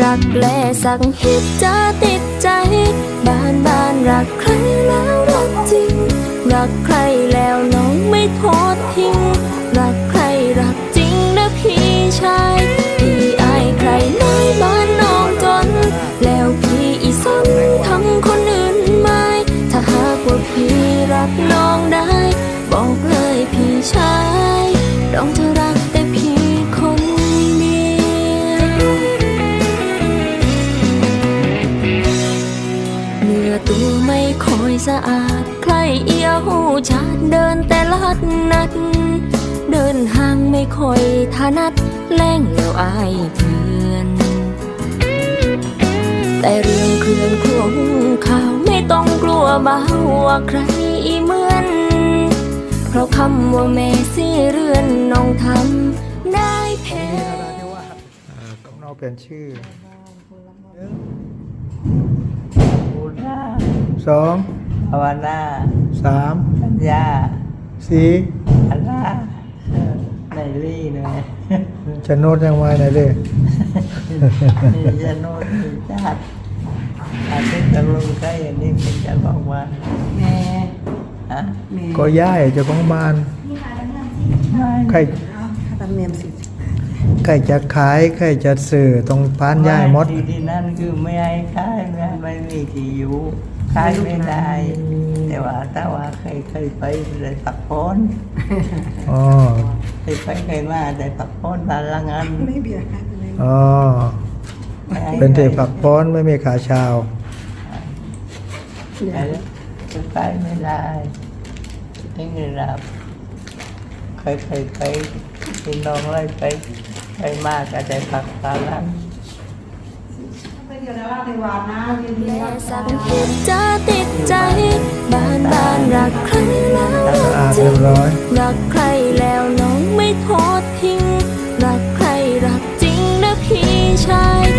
รักแลสังหิตจะติดใจ บ้านบ้านรักใครแล้วรักจริง รักใครแล้วน้องไม่ทอดทิ้ง รักใครรักจริงนะพี่ชายพี่อายใครในบ้านน้องจน แล้วพี่อีสนทั้งคนอื่นไหมถ้าหากว่าพี่รักน้องได้ บอกเลยพี่ชายน้องจะรัก อตัวไม่ค่อยสะอาด ใครเอียวหูชาดเดินแต่ลัดนัด เดินห่างไม่ค่อยถนัด แล่งแล้วอายเพื่อน แต่เรื่องเครื่องครัวหุงข้าวไม่ต้องกลัวบ้าว่าใครเหมือน เพราะคำว่าแม่สิเรือนน้องทำได้แพ้กำเนาเป็นชื่อบูชา สองภาวนาสามสัญญาสี่อัลลาเออในรี่เลยจะโน้ตยังไงไหนเลยนี่จะโน้ตมีชาติอาทิตย์ตะลุงใกล้อันนี้เป็นจะบอกว่าแม่ฮะแม่ก็ย้ายเจ้าของบ้านไม่ใครเอาค่าธรรมเนียมสิใครจะขายใครจะซื้อตรงพานย้ายหมดที่ที่นั่นคือไม่ให้ขายไม่ให้ไม่มีที่อยู่ ขายไม่ได้ แต่ว่าถ้าว่าเคยเคยไปได้ปักโพนอ๋อเคยไปเคยมาได้ปักโพนบานละงันไม่เบียร์ค่ะไม่อ๋อไม่ให้เป็นเทผักพ้อนไม่มีขาชาวไปแล้วไปไม่ได้ไม่ได้รับเคยเคยไปพี่น้องไล่ไปไปมากก็ได้ปักบานละ ไปเดียวแล้วว่าในวานนะเรียนเรียแม่นสังเกตจะติดใจ บ้านบ้านรักใครแล้วจริงรักใครแล้วน้องไม่ทอดทิ้ง รักใครรักจริงนะพี่ชาย